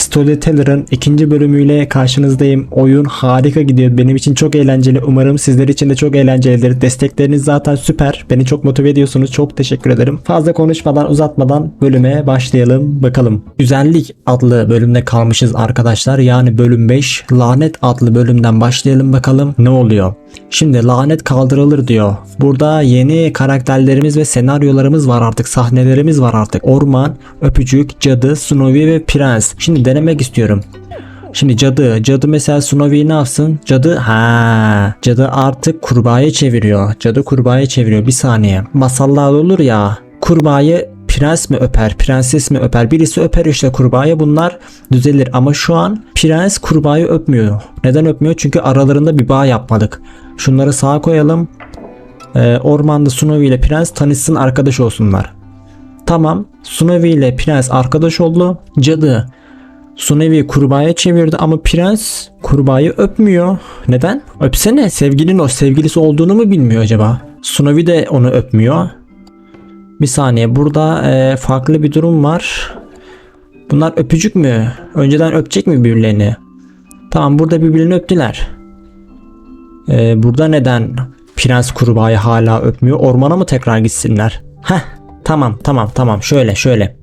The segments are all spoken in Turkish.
Storyteller'ın ikinci bölümüyle karşınızdayım. Oyun harika gidiyor. Benim için çok eğlenceli. Umarım sizler için de çok eğlencelidir. Destekleriniz zaten süper. Beni çok motive ediyorsunuz. Çok teşekkür ederim. Fazla konuşmadan uzatmadan bölüme başlayalım. Bakalım. Güzellik adlı bölümde kalmışız arkadaşlar. Yani bölüm 5. Lanet adlı bölümden başlayalım bakalım ne oluyor. Şimdi lanet kaldırılır diyor. Burada yeni karakterlerimiz ve senaryolarımız var artık. Sahnelerimiz var artık. Orman, öpücük, cadı, Snowy ve prens. Şimdi denemek istiyorum. Şimdi cadı, cadı mesela Snowy'yi ne yapsın? Cadı, ha, cadı artık kurbağaya çeviriyor. Cadı kurbağaya çeviriyor. Bir saniye. Masallar olur ya. Kurbağayı prens mi öper, prenses mi öper? Birisi öper işte kurbağayı bunlar düzelir. Ama şu an prens kurbağayı öpmüyor. Neden öpmüyor? Çünkü aralarında bir bağ yapmadık. Şunları sağa koyalım. Ee, ormanda Snowy ile prens tanışsın arkadaş olsunlar. Tamam. Snowy ile prens arkadaş oldu. Cadı Snowy kurbağaya çevirdi ama prens kurbağayı öpmüyor. Neden? Öpsene sevgilin o sevgilisi olduğunu mu bilmiyor acaba? Snowy de onu öpmüyor. Bir saniye burada e, farklı bir durum var. Bunlar öpücük mü? Önceden öpecek mi birbirlerini? Tamam burada birbirlerini öptüler. E, burada neden prens kurbağayı hala öpmüyor? Ormana mı tekrar gitsinler? Heh tamam tamam tamam şöyle şöyle.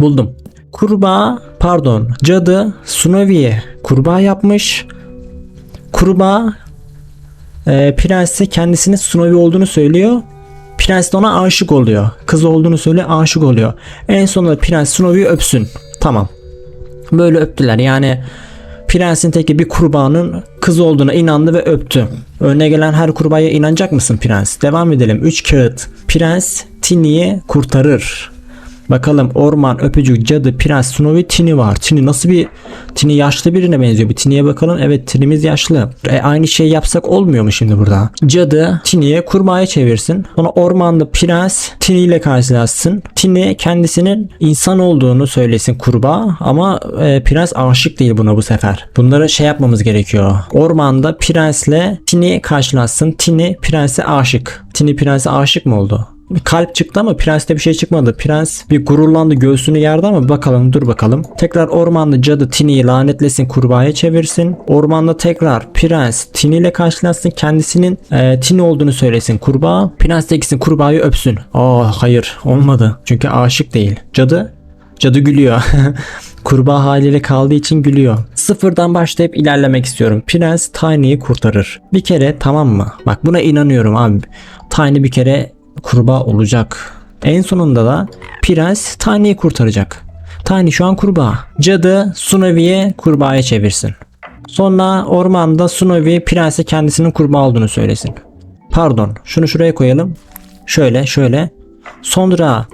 Buldum. Kurbağa pardon cadı Snowy'ye kurbağa yapmış. Kurbağa e, prense kendisinin Snowy olduğunu söylüyor. Prens de ona aşık oluyor. Kız olduğunu söyle aşık oluyor. En sonunda prens Snow'yu öpsün. Tamam. Böyle öptüler. Yani prensin teki bir kurbağanın kız olduğuna inandı ve öptü. Önüne gelen her kurbağaya inanacak mısın prens? Devam edelim. 3 kağıt. Prens Tini'yi kurtarır. Bakalım orman, öpücük, cadı, prens, Snowy, Tini var. Tini nasıl bir... Tini yaşlı birine benziyor. Bir Tini'ye bakalım. Evet Tini'miz yaşlı. E, aynı şey yapsak olmuyor mu şimdi burada? Cadı Tini'ye kurbağaya çevirsin. Sonra ormanda prens Tini ile karşılaşsın. Tini kendisinin insan olduğunu söylesin kurbağa ama e, prens aşık değil buna bu sefer. Bunları şey yapmamız gerekiyor. Ormanda prensle Tini karşılaşsın. Tini prense aşık. Tini prense aşık mı oldu? Kalp çıktı ama prenste bir şey çıkmadı. Prens bir gururlandı göğsünü yardı ama bakalım dur bakalım. Tekrar ormanda cadı Tini'yi lanetlesin kurbağaya çevirsin. Ormanda tekrar prens Tini ile karşılaşsın. Kendisinin e, Tini olduğunu söylesin kurbağa. Prens de gitsin kurbağayı öpsün. Aa hayır olmadı. Çünkü aşık değil. Cadı Cadı gülüyor. Kurbağa haliyle kaldığı için gülüyor. Sıfırdan başlayıp ilerlemek istiyorum. Prens Tiny'yi kurtarır. Bir kere tamam mı? Bak buna inanıyorum abi. Tiny bir kere kurbağa olacak. En sonunda da Prens Tiny'yi kurtaracak. Tiny şu an kurbağa. Cadı Snowy'ye kurbağaya çevirsin. Sonra ormanda Snowy prense kendisinin kurbağa olduğunu söylesin. Pardon şunu şuraya koyalım. Şöyle şöyle. Sonra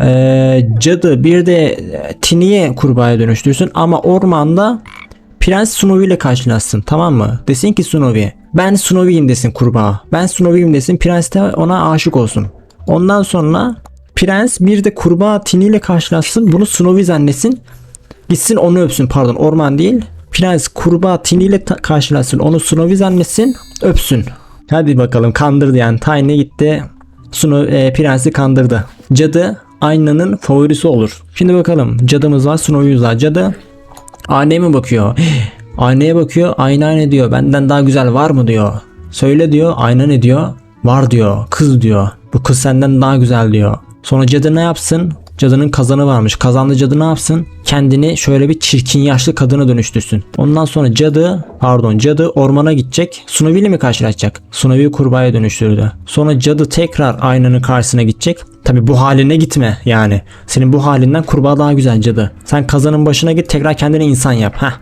ee, cadı bir de e, Tini'ye kurbağaya dönüştürsün ama ormanda Prens Snowy ile karşılaşsın tamam mı? Desin ki Snowy ben Snowy'yim desin kurbağa. Ben Snowy'yim desin prens de ona aşık olsun. Ondan sonra prens bir de kurbağa Tini ile karşılaşsın bunu Snowy zannetsin. Gitsin onu öpsün pardon orman değil. Prens kurbağa Tini ile karşılaşsın onu Snowy zannetsin öpsün. Hadi bakalım kandırdı yani Tiny gitti Snow, e, prensi kandırdı. Cadı aynanın favorisi olur. Şimdi bakalım cadımız var Snow'yuz var. Cadı aynaya mı bakıyor? Aynaya bakıyor ayna ne diyor benden daha güzel var mı diyor. Söyle diyor ayna ne diyor? Var diyor kız diyor. Bu kız senden daha güzel diyor. Sonra cadı ne yapsın? Cadının kazanı varmış. Kazanlı cadı ne yapsın? Kendini şöyle bir çirkin yaşlı kadına dönüştürsün. Ondan sonra cadı, pardon cadı ormana gidecek. İle mi karşılaşacak? Snowy'yi kurbağaya dönüştürdü. Sonra cadı tekrar aynanın karşısına gidecek. Tabi bu haline gitme yani. Senin bu halinden kurbağa daha güzel cadı. Sen kazanın başına git tekrar kendini insan yap. Heh.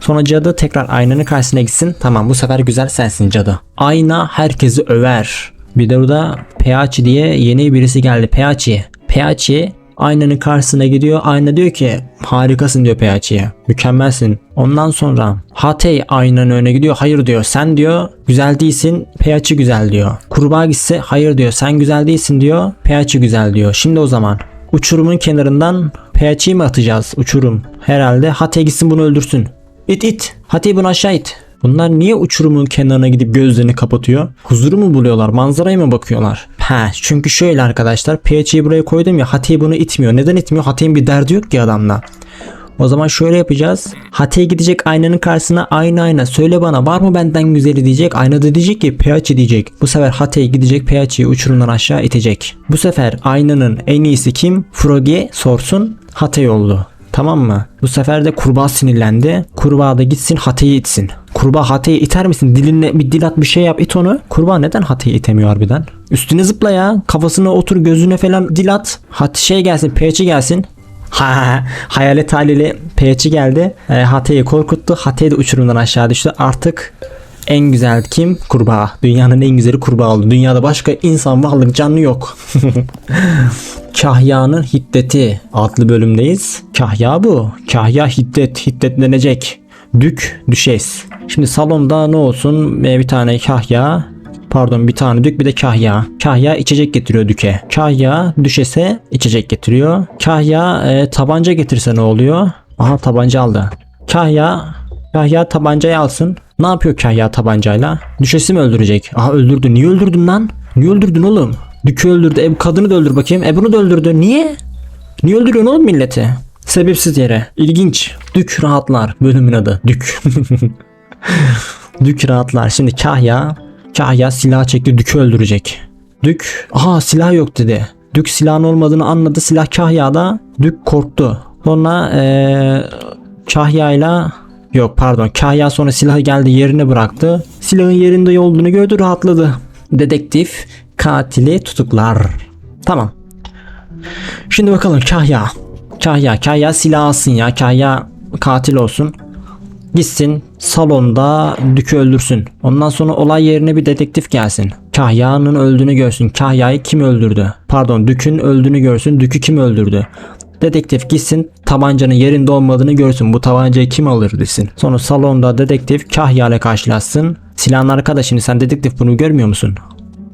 Sonra cadı tekrar aynanın karşısına gitsin. Tamam bu sefer güzel sensin cadı. Ayna herkesi över. Bir de burada Peachi diye yeni birisi geldi. Peachi. Peachi aynanın karşısına gidiyor. Ayna diyor ki harikasın diyor Peachi'ye. Mükemmelsin. Ondan sonra Hatay aynanın önüne gidiyor. Hayır diyor. Sen diyor güzel değilsin. Peachi güzel diyor. Kurbağa gitse hayır diyor. Sen güzel değilsin diyor. Peachi güzel diyor. Şimdi o zaman uçurumun kenarından Peachi'yi mi atacağız? Uçurum. Herhalde Hatay gitsin bunu öldürsün. İt it. Hatay bunu aşağı it. Bunlar niye uçurumun kenarına gidip gözlerini kapatıyor? Huzuru mu buluyorlar? Manzaraya mı bakıyorlar? Ha çünkü şöyle arkadaşlar PH'yi buraya koydum ya Hatay bunu itmiyor. Neden itmiyor? Hatay'ın bir derdi yok ki adamla. O zaman şöyle yapacağız. Hatay gidecek aynanın karşısına ayna ayna söyle bana var mı benden güzeli diyecek. Ayna da diyecek ki PH diyecek. Bu sefer Hatay gidecek PH'yi uçurumdan aşağı itecek. Bu sefer aynanın en iyisi kim? Frogi sorsun Hatay oldu. Tamam mı? Bu sefer de kurbağa sinirlendi. Kurbağa da gitsin Hatay'ı itsin. Kurbağa Hatay'ı iter misin? Dilinle bir dil at bir şey yap it onu. Kurbağa neden Hatay'ı itemiyor harbiden? Üstüne zıpla ya. Kafasına otur gözüne falan dil at. Hat şey gelsin PH'i gelsin. Ha, hayalet haliyle PH'i geldi. E, Hatay'ı korkuttu. Hatay da uçurumdan aşağı düştü. Artık en güzel kim? Kurbağa. Dünyanın en güzeli kurbağa oldu. Dünyada başka insan varlık canlı yok. Kahya'nın hiddeti adlı bölümdeyiz. Kahya bu. Kahya hiddet. Hiddetlenecek. Dük, düşes. Şimdi salonda ne olsun? Ee, Bir tane kahya. Pardon bir tane dük bir de kahya. Kahya içecek getiriyor düke. Kahya düşese içecek getiriyor. Kahya e, tabanca getirse ne oluyor? Aha tabanca aldı. Kahya Kahya tabancayı alsın. Ne yapıyor Kahya tabancayla? Düşesi mi öldürecek? Aha öldürdü. Niye öldürdün lan? Niye öldürdün oğlum? Dükü öldürdü. E, kadını da öldür bakayım. E bunu da öldürdü. Niye? Niye öldürüyorsun oğlum milleti? Sebepsiz yere. İlginç. Dük rahatlar. Bölümün adı. Dük. Dük rahatlar. Şimdi Kahya Kahya silah çekti Dük'ü öldürecek. Dük aha silah yok dedi. Dük silahın olmadığını anladı. Silah Kahya'da. Dük korktu. Sonra eee Kahya'yla yok pardon Kahya sonra silahı geldi yerine bıraktı. Silahın yerinde olduğunu gördü rahatladı. Dedektif katili tutuklar. Tamam. Şimdi bakalım Kahya. Kahya, Kahya silah alsın ya. Kahya katil olsun. Gitsin salonda Dük'ü öldürsün. Ondan sonra olay yerine bir dedektif gelsin. Kahya'nın öldüğünü görsün. Kahya'yı kim öldürdü? Pardon Dük'ün öldüğünü görsün. Dük'ü kim öldürdü? Dedektif gitsin tabancanın yerinde olmadığını görsün. Bu tabancayı kim alır desin. Sonra salonda dedektif Kahya ile karşılaşsın. Silahın arkada şimdi sen dedektif bunu görmüyor musun?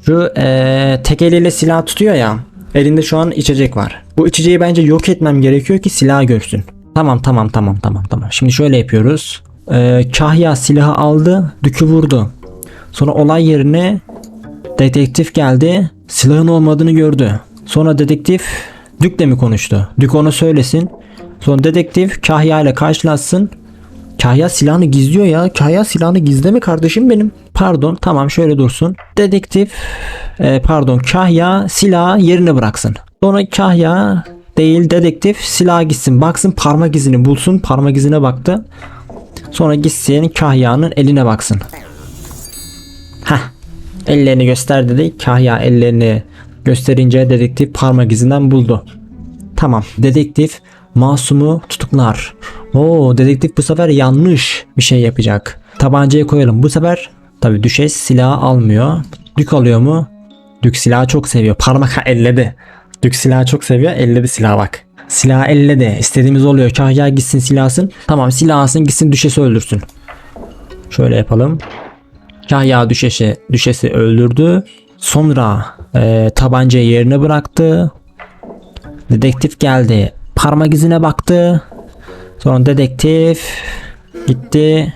Şu eee tek eliyle silah tutuyor ya. Elinde şu an içecek var. Bu içeceği bence yok etmem gerekiyor ki silahı görsün. Tamam tamam tamam tamam tamam. Şimdi şöyle yapıyoruz. Ee, Kahya silahı aldı, Dük'ü vurdu. Sonra olay yerine dedektif geldi. Silahın olmadığını gördü. Sonra dedektif Dük'le mi konuştu? Dük ona söylesin. Sonra dedektif Kahya ile karşılaşsın. Kahya silahını gizliyor ya. Kahya silahını gizleme kardeşim benim. Pardon tamam şöyle dursun. Dedektif e, pardon Kahya silahı yerine bıraksın. Sonra Kahya değil dedektif silaha gitsin baksın parmak izini bulsun parmak izine baktı. Sonra gitsin Kahya'nın eline baksın. Heh. Ellerini göster dedi. Kahya ellerini gösterince dedektif parmak izinden buldu. Tamam. Dedektif masumu tutuklar. Oo dedektif bu sefer yanlış bir şey yapacak. Tabancayı koyalım. Bu sefer tabi düşes silahı almıyor. Dük alıyor mu? Dük silahı çok seviyor. Parmak ha, elledi. Dük silahı çok seviyor. Elledi silahı bak. Silahı elledi. İstediğimiz oluyor. Kahya gitsin silahsın. Tamam silah alsın gitsin düşesi öldürsün. Şöyle yapalım. Kahya düşesi, düşesi öldürdü. Sonra e, tabancayı yerine bıraktı. Dedektif geldi. Parmak izine baktı. Sonra dedektif gitti.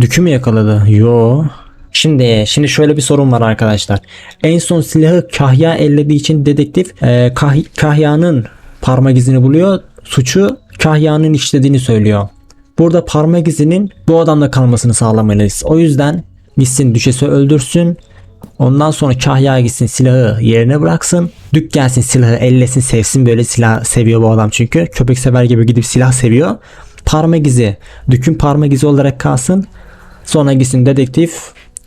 Dükü mü yakaladı? Yo. Şimdi şimdi şöyle bir sorun var arkadaşlar. En son silahı Kahya ellediği için dedektif e, Kah- Kahya'nın parmak izini buluyor. Suçu Kahya'nın işlediğini söylüyor. Burada parmak izinin bu adamda kalmasını sağlamalıyız. O yüzden gitsin düşesi öldürsün. Ondan sonra Kahya gitsin silahı yerine bıraksın. Dük gelsin silahı ellesin sevsin böyle silah seviyor bu adam çünkü. Köpek sever gibi gidip silah seviyor. Parmak izi. Dük'ün parmak izi olarak kalsın. Sonra gitsin dedektif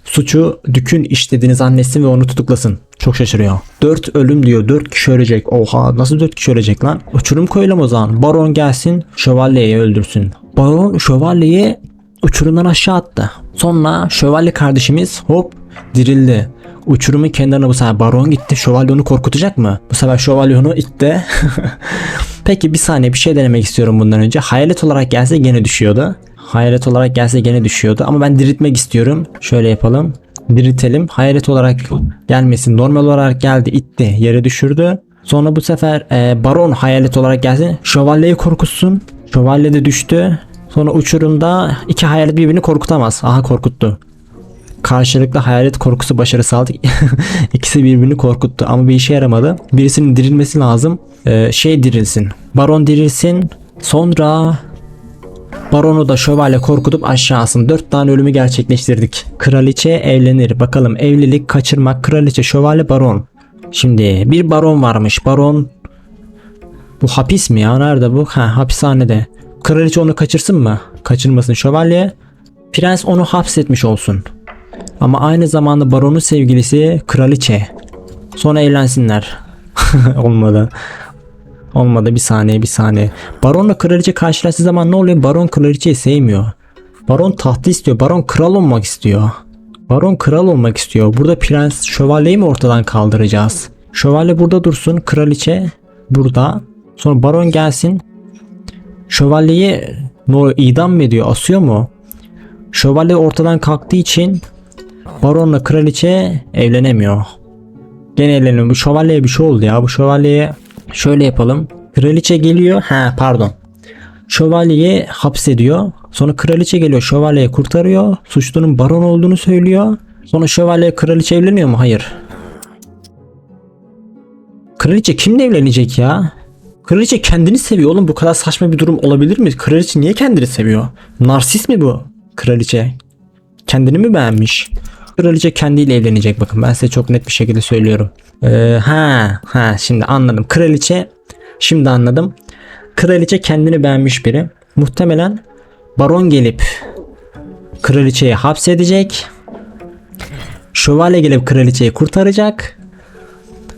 suçu Dük'ün işlediğini zannetsin ve onu tutuklasın. Çok şaşırıyor. 4 ölüm diyor. 4 kişi ölecek. Oha nasıl 4 kişi ölecek lan? Uçurum koyalım o zaman. Baron gelsin şövalyeyi öldürsün. Baron şövalyeyi uçurumdan aşağı attı. Sonra şövalye kardeşimiz hop dirildi. Uçurumun kenarına bu sefer baron gitti. Şövalye onu korkutacak mı? Bu sefer şövalye onu itti. Peki bir saniye bir şey denemek istiyorum bundan önce. Hayalet olarak gelse gene düşüyordu. Hayalet olarak gelse gene düşüyordu. Ama ben diriltmek istiyorum. Şöyle yapalım. Diriltelim. Hayalet olarak gelmesin. Normal olarak geldi itti. Yere düşürdü. Sonra bu sefer e, baron hayalet olarak gelsin. Şövalyeyi korkutsun. Şövalye de düştü. Sonra uçurumda iki hayalet birbirini korkutamaz. Aha korkuttu. Karşılıklı hayalet korkusu başarısı aldık. İkisi birbirini korkuttu ama bir işe yaramadı. Birisinin dirilmesi lazım. Ee, şey dirilsin. Baron dirilsin. Sonra Baronu da şövalye korkutup aşağısın. Dört tane ölümü gerçekleştirdik. Kraliçe evlenir. Bakalım evlilik, kaçırmak, kraliçe, şövalye, baron. Şimdi bir baron varmış. Baron bu hapis mi ya? Nerede bu? Ha hapishanede. Kraliçe onu kaçırsın mı? Kaçırmasın şövalye. Prens onu hapsetmiş olsun. Ama aynı zamanda baronun sevgilisi kraliçe. Sonra evlensinler. Olmadı. Olmadı bir saniye bir saniye. Baronla kraliçe karşılaştığı zaman ne oluyor? Baron kraliçeyi sevmiyor. Baron tahtı istiyor. Baron kral olmak istiyor. Baron kral olmak istiyor. Burada prens şövalyeyi mi ortadan kaldıracağız? Şövalye burada dursun. Kraliçe burada. Sonra baron gelsin. Şövalyeyi no, idam mı ediyor? Asıyor mu? Şövalye ortadan kalktığı için baronla kraliçe evlenemiyor. Gene evleniyor. Bu şövalyeye bir şey oldu ya. Bu şövalyeye şöyle yapalım. Kraliçe geliyor. Ha pardon. Şövalyeyi hapsediyor. Sonra kraliçe geliyor. Şövalyeyi kurtarıyor. Suçlunun baron olduğunu söylüyor. Sonra şövalye kraliçe evleniyor mu? Hayır. Kraliçe kimle evlenecek ya? Kraliçe kendini seviyor oğlum. Bu kadar saçma bir durum olabilir mi? Kraliçe niye kendini seviyor? Narsist mi bu? Kraliçe. Kendini mi beğenmiş? Kraliçe kendiyle evlenecek bakın. Ben size çok net bir şekilde söylüyorum. Ee, ha, ha şimdi anladım. Kraliçe şimdi anladım. Kraliçe kendini beğenmiş biri. Muhtemelen baron gelip kraliçeyi hapsedecek. Şövalye gelip kraliçeyi kurtaracak.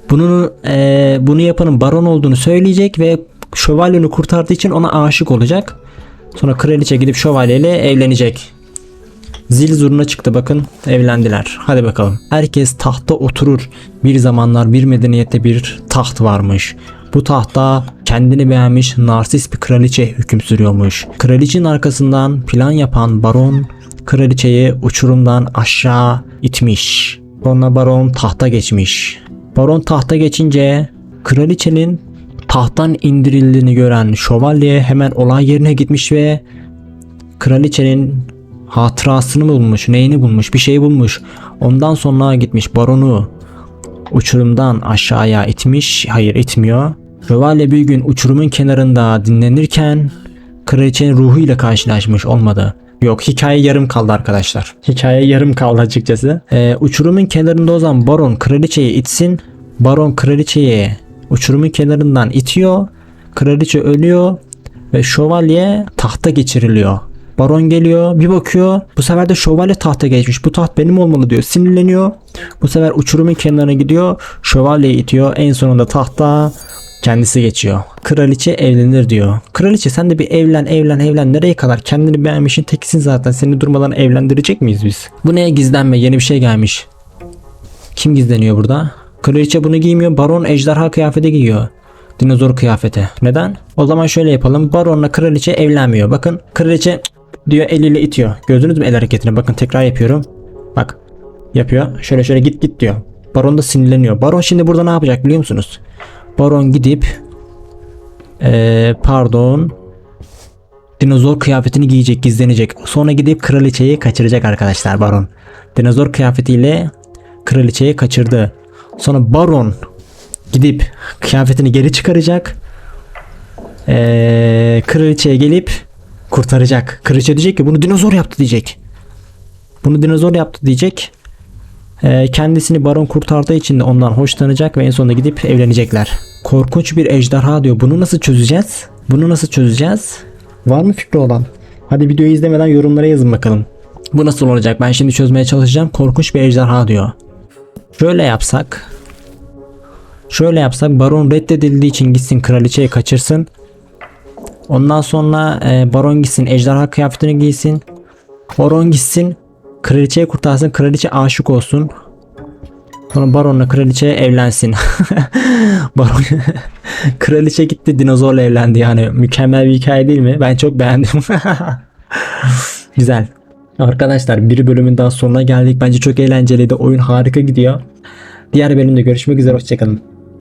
Bunun eee, bunu yapanın baron olduğunu söyleyecek ve şövalyeni kurtardığı için ona aşık olacak. Sonra kraliçe gidip şövalyeyle evlenecek. Zil zurna çıktı bakın evlendiler. Hadi bakalım. Herkes tahta oturur. Bir zamanlar bir medeniyette bir taht varmış. Bu tahta kendini beğenmiş narsist bir kraliçe hüküm sürüyormuş. Kraliçenin arkasından plan yapan baron kraliçeyi uçurumdan aşağı itmiş. Sonra baron tahta geçmiş. Baron tahta geçince kraliçenin tahttan indirildiğini gören şövalye hemen olay yerine gitmiş ve kraliçenin hatırasını mı bulmuş, neyini bulmuş, bir şey bulmuş. Ondan sonra gitmiş baronu uçurumdan aşağıya itmiş. Hayır itmiyor. Şövalye bir gün uçurumun kenarında dinlenirken kraliçenin ruhuyla karşılaşmış olmadı. Yok hikaye yarım kaldı arkadaşlar. Hikaye yarım kaldı açıkçası. Ee, uçurumun kenarında o zaman baron kraliçeyi itsin. Baron kraliçeyi uçurumun kenarından itiyor. Kraliçe ölüyor ve şövalye tahta geçiriliyor. Baron geliyor bir bakıyor bu sefer de şövalye tahta geçmiş bu taht benim olmalı diyor sinirleniyor. Bu sefer uçurumun kenarına gidiyor şövalyeyi itiyor en sonunda tahta kendisi geçiyor. Kraliçe evlenir diyor. Kraliçe sen de bir evlen evlen evlen nereye kadar kendini beğenmişin tekisin zaten seni durmadan evlendirecek miyiz biz? Bu neye gizlenme yeni bir şey gelmiş. Kim gizleniyor burada? Kraliçe bunu giymiyor baron ejderha kıyafeti giyiyor. Dinozor kıyafeti. Neden? O zaman şöyle yapalım. Baronla kraliçe evlenmiyor. Bakın kraliçe diyor eliyle itiyor. Gördünüz mü el hareketini? Bakın tekrar yapıyorum. Bak. Yapıyor. Şöyle şöyle git git diyor. Baron da sinirleniyor. Baron şimdi burada ne yapacak biliyor musunuz? Baron gidip ee, pardon dinozor kıyafetini giyecek gizlenecek. Sonra gidip kraliçeyi kaçıracak arkadaşlar Baron. Dinozor kıyafetiyle kraliçeyi kaçırdı. Sonra Baron gidip kıyafetini geri çıkaracak. Ee, kraliçeye gelip kurtaracak. Kraliçe diyecek ki bunu dinozor yaptı diyecek. Bunu dinozor yaptı diyecek. Ee, kendisini baron kurtardığı için de ondan hoşlanacak ve en sonunda gidip evlenecekler. Korkunç bir ejderha diyor. Bunu nasıl çözeceğiz? Bunu nasıl çözeceğiz? Var mı fikri olan? Hadi videoyu izlemeden yorumlara yazın bakalım. Bu nasıl olacak? Ben şimdi çözmeye çalışacağım. Korkunç bir ejderha diyor. Şöyle yapsak. Şöyle yapsak baron reddedildiği için gitsin kraliçeyi kaçırsın. Ondan sonra e, baron gitsin ejderha kıyafetini giysin. Baron gitsin kraliçeyi kurtarsın kraliçe aşık olsun. Sonra baronla kraliçe evlensin. baron kraliçe gitti dinozorla evlendi yani mükemmel bir hikaye değil mi? Ben çok beğendim. Güzel. Arkadaşlar bir bölümün daha sonuna geldik. Bence çok eğlenceliydi. Oyun harika gidiyor. Diğer bölümde görüşmek üzere. Hoşçakalın.